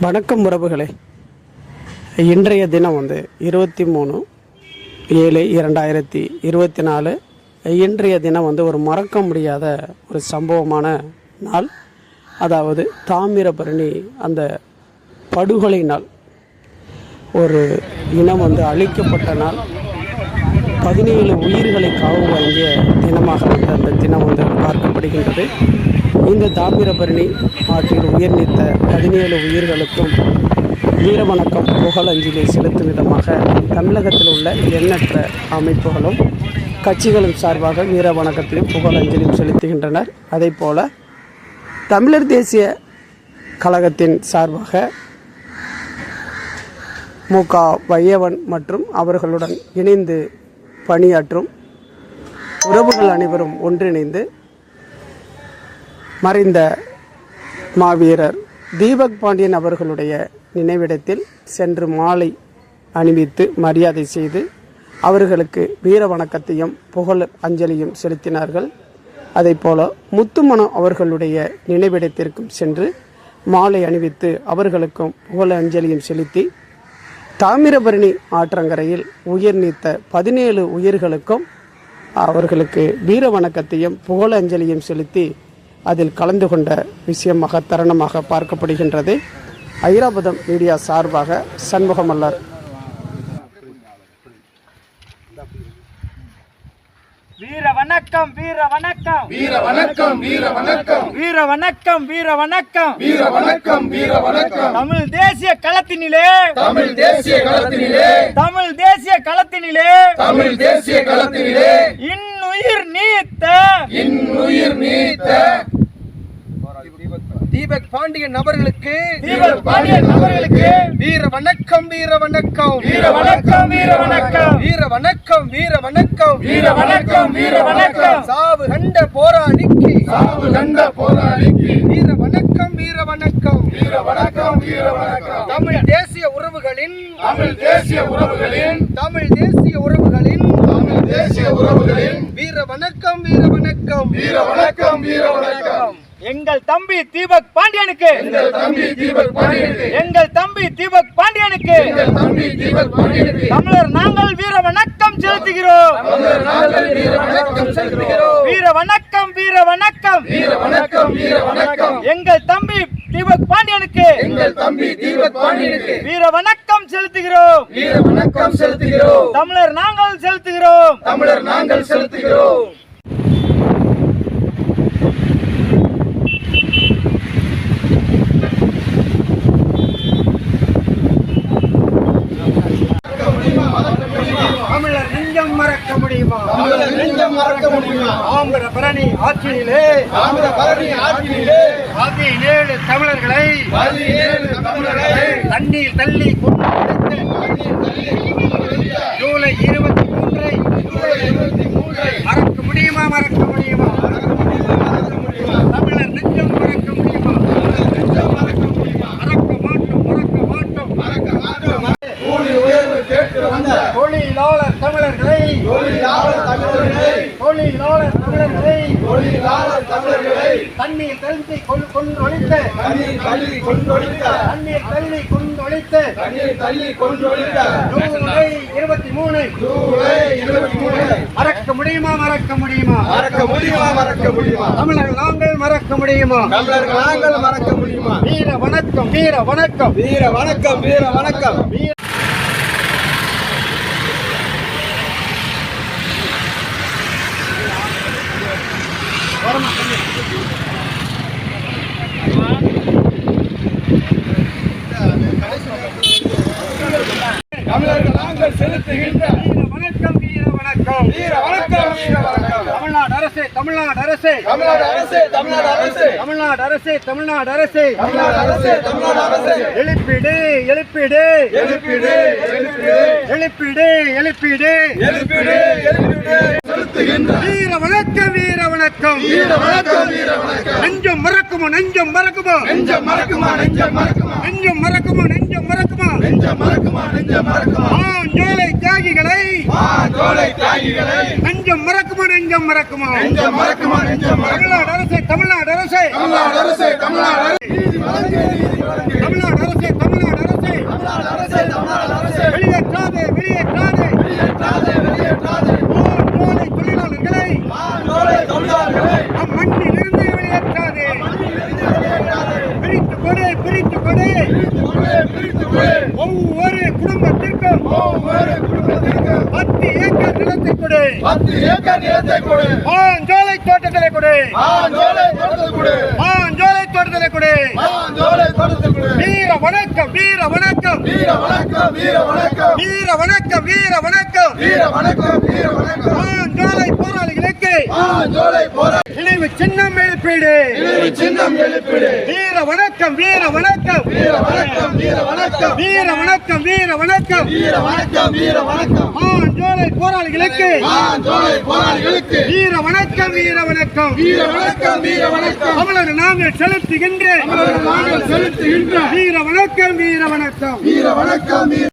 வணக்கம் உறவுகளே. இன்றைய தினம் வந்து இருபத்தி மூணு ஏழு இரண்டாயிரத்தி இருபத்தி நாலு. இன்றைய தினம் வந்து ஒரு மறக்க முடியாத ஒரு சம்பவமான நாள். அதாவது தாமிரபரணி அந்த படுகொலை நாள். ஒரு இனம் வந்து அழிக்கப்பட்ட நாள். பதினேழு உயிர்களை காவு வாங்கிய தினமாக வந்து அந்த தினம் வந்து பார்க்கப்படுகின்றது. இந்த தாமிரபரணி ஆற்றில் உயிர் நீத்த பதினேழு உயிர்களுக்கும் வீரவணக்கம் புகழஞ்சலி செலுத்தும் விதமாக தமிழகத்தில் உள்ள எண்ணற்ற அமைப்புகளும் கட்சிகளும் சார்பாக வீரவணக்கத்தையும் புகழஞ்சலியும் செலுத்துகின்றனர். அதே போல தமிழர் தேசிய கழகத்தின் சார்பாக மு. க. வையவன் மற்றும் அவர்களுடன் இணைந்து பணியாற்றும் உறவுகள் அனைவரும் ஒன்றிணைந்து மறைந்த மாவீரர் தீபக் பாண்டியன் அவர்களுடைய நினைவிடத்தில் சென்று மாலை அணிவித்து மரியாதை செய்து அவர்களுக்கு வீர வணக்கத்தையும் புகழ் அஞ்சலியும் செலுத்தினார்கள். அதேபோல முத்துமனோ அவர்களுடைய நினைவிடத்திற்கும் சென்று மாலை அணிவித்து அவர்களுக்கும் புகழ் அஞ்சலியும் செலுத்தி தாமிரபரணி ஆற்றங்கரையில் உயிர் நீத்த பதினேழு உயிர்களுக்கும் அவர்களுக்கு வீர வணக்கத்தையும் புகழஞ்சலியும் செலுத்தி அதில் கலந்து கொண்ட விஷயமாக தருணமாக பார்க்கப்படுகின்றது. ஐராபதம் மீடியா சார்பாக சண்முகமல்லர் வீர வணக்கம் வீர வணக்கம். வீர வணக்கம் வீர வணக்கம். வீர வணக்கம் வீர வணக்கம். வீர வணக்கம் வீர வணக்கம். தமிழ் தேசிய களத்தினிலே. தமிழ் தேசிய களத்தினிலே. தமிழ் தேசிய களத்தினிலே. தமிழ் தேசிய களத்தினிலே. இன்னுயிர் நீத்த. இன்னுயிர் நீத்த. தீபக் பாண்டியன் அவர்களுக்கு தீபக் பாண்டியன் அவர்களுக்கு வீர வணக்கம் வீர வணக்கம். வீர வணக்கம் வீர வணக்கம். வீர வணக்கம் வீர வணக்கம். வீர வணக்கம் வீர வணக்கம். சாவு கண்ட போராளிக்கு. சாவு கண்ட போராளிக்கு. வீர வணக்கம் வீர வணக்கம். வீர வணக்கம் வீர வணக்கம். தமிழ் தேசிய உறவுகளின் தமிழ் தேசிய உறவுகளின் தமிழ் தேசிய உறவுகளின் தமிழ் தேசிய உறவுகளின் வீர வணக்கம் வீர வணக்கம். வீர வணக்கம் வீர வணக்கம். எங்கள் தம்பி தீபக் பாண்டியனுக்கு. எங்கள் தம்பி தீபக் பாண்டியனுக்கு. எங்கள் தம்பி தீபக் பாண்டியனுக்கு. எங்கள் தம்பி தீபக் பாண்டியனுக்கு. தமிழர் நாங்கள் வீர வணக்கம் செலுத்துகிறோம். தமிழர் நாங்கள் வீர வணக்கம் செலுத்துகிறோம். வீர வணக்கம் வீர வணக்கம். வீர வணக்கம் வீர வணக்கம். எங்கள் தம்பி தீபக் பாண்டியனுக்கு. எங்கள் தம்பி தீபக் பாண்டியனுக்கு. வீர வணக்கம் செலுத்துகிறோம். வீர வணக்கம் செலுத்துகிறோம். தமிழர் நாங்கள் செலுத்துகிறோம். தமிழர் நாங்கள் செலுத்துகிறோம் தமிழர் நெஞ்சம் மறக்க முடியுமா தமிழர் நெஞ்சம் மறக்க முடியுமா? ஆம்பர பரணி ஆட்சியிலே தாமிர பரணி ஆற்றினிலே பதினேழு தமிழர்களை பதினேழு தமிழர்களை தண்ணீர் தள்ளி கொண்டு ஜூலை இருபத்தி மூன்றை இருபத்தி மூன்றை மறக்க முடியுமா மறக்க முடியுமா தமிழர் நெஞ்சம் மறக்க முடியுமா மறக்க மாட்டோம் மறக்க மாட்டோம் கூலி உயர்வு கேட்டு வந்த தொழிலாளர் தமிழர்களை தொழிலாளர் தமிழர்களை தொழிலாளர் தமிழர்களை தொழிலாளர் தமிழர்களை தண்ணீர் தள்ளி கொண்டு கொண்டொழித்த தண்ணீர் தள்ளி கொண்டொழித்த தண்ணீர் தள்ளி கொண்டொழித்த தண்ணீர் தள்ளி கொண்டொழித்த ஜூலை இருபத்தி மூணு ஜூலை இருபத்தி மூணு மறக்க முடியுமா மறக்க முடியுமா? மறக்க முடியுமா மறக்க முடியுமா? தமிழர் நாங்கள் மறக்க முடியுமா? தமிழர்கள் நாங்கள் மறக்க முடியுமா? வீர வணக்கம் வீர வணக்கம். வீர வணக்கம் வீர வணக்கம். தமிழர்கள் நாங்கள் செலுத்துகின்ற வணக்கம் வீர வணக்கம் வீர வணக்கம் வீர வணக்கம் தமிழ்நாடு அரசு தமிழ்நாடு அரசு தமிழ்நாடு அரசு தமிழ்நாடு அரசு தமிழ்நாடு அரசு தமிழ்நாடு அரசு தமிழ்நாடு அரசு தமிழ்நாடு அரசு எழுப்பிடு எழுப்பிடு எழுப்பிடு எழுப்பிடு எழுப்பிடு எழுப்பிடு எழுப்பிடு எழுப்பிடு செலுத்துகின்ற வீர வணக்கம் வீர வணக்கம். வீர வணக்கம் வீர வணக்கம். நெஞ்சம் மறக்குமோ நெஞ்சம் மறக்குமோ? நெஞ்சம் மறக்குமா நெஞ்சம் மறக்குமா? நெஞ்சம் மறக்குமோ நெஞ்சம் மறக்குமா? நெஞ்சம் மறக்குமா நெஞ்சம் மறக்குமா? ஆஞ்சோலை தியாகிகளை. ஆ தோலை தியாகிகளை. நெஞ்சம் மறக்குமோ நெஞ்சம் மறக்குமா? நெஞ்சம் மறக்குமா நெஞ்சம் மறக்குமா? தமிழ்நாடு அரசே தமிழ்நாடு அரசே. தமிழ்நாடு அரசு தமிழ்நாடு அரசே. தமிழ்நாடு அரசே தமிழ்நாடு அரசே தமிழ்நாடு அரசே வெளியேற்றாதே வெளியேற்றாதே வெளியேற்றாதே வெளியேற்றாதே ஜோலை தொழிலாளர்களை ஜோலை தொழிலாளர்களை அம்மண்ணில் இருந்து வெளியேற்றாதே பிரித்து கொடு பிரித்து கொடு பிரித்து கொடு ஒவ்வொரு குடும்பத்திற்கும் ஒவ்வொரு குடும்பத்திற்கும் பத்து ஏக்கர் நிலத்தை கொடு. பத்து ஏக்கர் நிலத்தை கொடு. மாஞ்சோலை தோட்டத்திலே கொடு. மாஞ்சோலை தோட்டத்தை கொடு. மாஞ்சோலை தோட்டத்திலே கொடு. மாஞ்சோலை தோட்டத்தை கொடு. வீர வணக்கம் வீர வணக்கம். வீர வணக்கம் வீர வணக்கம். வீர வணக்கம் வீர வணக்கம். வீர வணக்கம் வீர வணக்கம். மாஞ்சோலை போராளிகளுக்கு மாஞ்சோலை போராட்ட நினைவு சின்னம் எழுப்பீடு. நினைவு சின்னம் எழுப்பிடு. வீர வணக்கம் வீர வணக்கம். வீர வணக்கம் வீர வணக்கம். வீர வணக்கம் வணக்கம். வீர வணக்கம் வீர வணக்கம். மாஞ்சோலை போராளிகளுக்கு. மாஞ்சோலை போராளிகளுக்கு. வீர வணக்கம் வீர வணக்கம். வீர வணக்கம் வீர வணக்கம். தமிழர் நாங்கள் செலுத்துகின்ற நாங்கள் செலுத்துகின்ற வீர வணக்கம் வீர வணக்கம். வீர வணக்கம் வீர